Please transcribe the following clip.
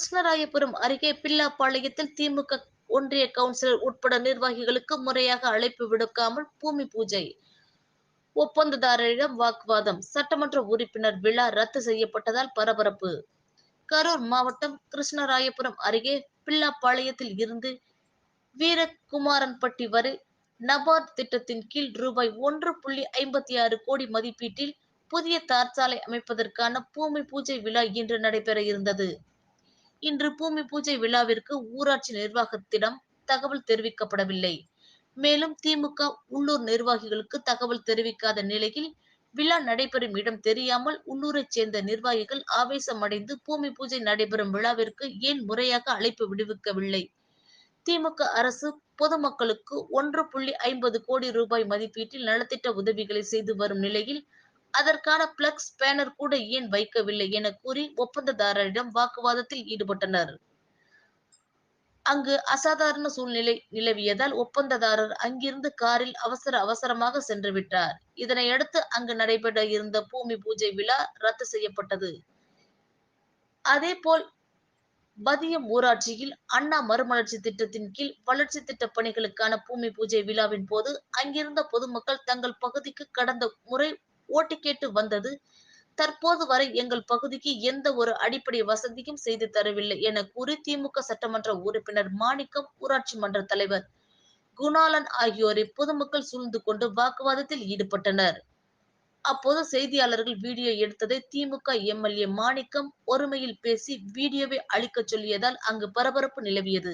கிருஷ்ணராயபுரம் அருகே பில்லாப்பாளையத்தில் திமுக ஒன்றிய கவுன்சிலர் உட்பட நிர்வாகிகளுக்கு முறையாக அழைப்பு விடுக்காமல் பூமி பூஜை. ஒப்பந்ததாரரிடம் வாக்குவாதம். சட்டமன்ற உறுப்பினர் விழா ரத்து செய்யப்பட்டதால் பரபரப்பு. கரூர் மாவட்டம் கிருஷ்ணராயபுரம் அருகே பில்லாப்பாளையத்தில் இருந்து வீரகுமாரன்பட்டி வரை நபார்ட் திட்டத்தின் கீழ் ரூபாய் ஒன்று புள்ளி ஐம்பத்தி ஆறு கோடி மதிப்பீட்டில் புதிய தார்ச்சாலை அமைப்பதற்கான பூமி பூஜை விழா இன்று நடைபெற இருந்தது. இன்று பூமி பூஜை விழாவிற்கு ஊராட்சி நிர்வாகத்திடம் தகவல் தெரிவிக்கப்படவில்லை. மேலும் திமுக உள்ளூர் நிர்வாகிகளுக்கு தகவல் தெரிவிக்காத நிலையில் விழா நடைபெறும் இடம் தெரியாமல் உள்ளூரைச் சேர்ந்த நிர்வாகிகள் ஆவேசமடைந்து பூமி பூஜை நடைபெறும் விழாவிற்கு ஏன் முறையாக அழைப்பு விடுவிக்கவில்லை? திமுக அரசு பொதுமக்களுக்கு ஒன்று புள்ளி ஐம்பது கோடி ரூபாய் மதிப்பீட்டில் நலத்திட்ட உதவிகளை செய்து வரும் நிலையில் அதற்கான பிளக்ஸ் பேனர் கூட ஏன் வைக்கவில்லை என கூறி ஒப்பந்ததாரரிடம் வாக்குவாதத்தில் ஈடுபட்டனர். அங்கு அசாதாரண சூழ்நிலை நிலவியதால் ஒப்பந்ததாரர் அங்கிருந்து காரில் அவசர அவசரமாக சென்று விட்டார். இதனையடுத்து அங்கு நடைபெற இருந்த பூமி பூஜை விழா ரத்து செய்யப்பட்டது. அதே போல் பதியம் ஊராட்சியில் அண்ணா மறுமலர்ச்சி திட்டத்தின் கீழ் வளர்ச்சி திட்ட பணிகளுக்கான பூமி பூஜை விழாவின் போது அங்கிருந்த பொதுமக்கள் தங்கள் பகுதிக்கு கடந்த முறை ஓட்டு கேட்டு வந்தது. தற்போது வரை எங்கள் பகுதிக்கு எந்த ஒரு அடிப்படை வசதியும் செய்து தரவில்லை என கூறி திமுக சட்டமன்ற உறுப்பினர் மாணிக்கம் ஊராட்சி மன்ற தலைவர் குணாலன் ஆகியோரை பொதுமக்கள் சூழ்ந்து கொண்டு வாக்குவாதத்தில் ஈடுபட்டனர். அப்போது செய்தியாளர்கள் வீடியோ எடுத்ததை திமுக எம்எல்ஏ மாணிக்கம் ஒருமையில் பேசி வீடியோவை அளிக்க சொல்லியதால் அங்கு பரபரப்பு நிலவியது.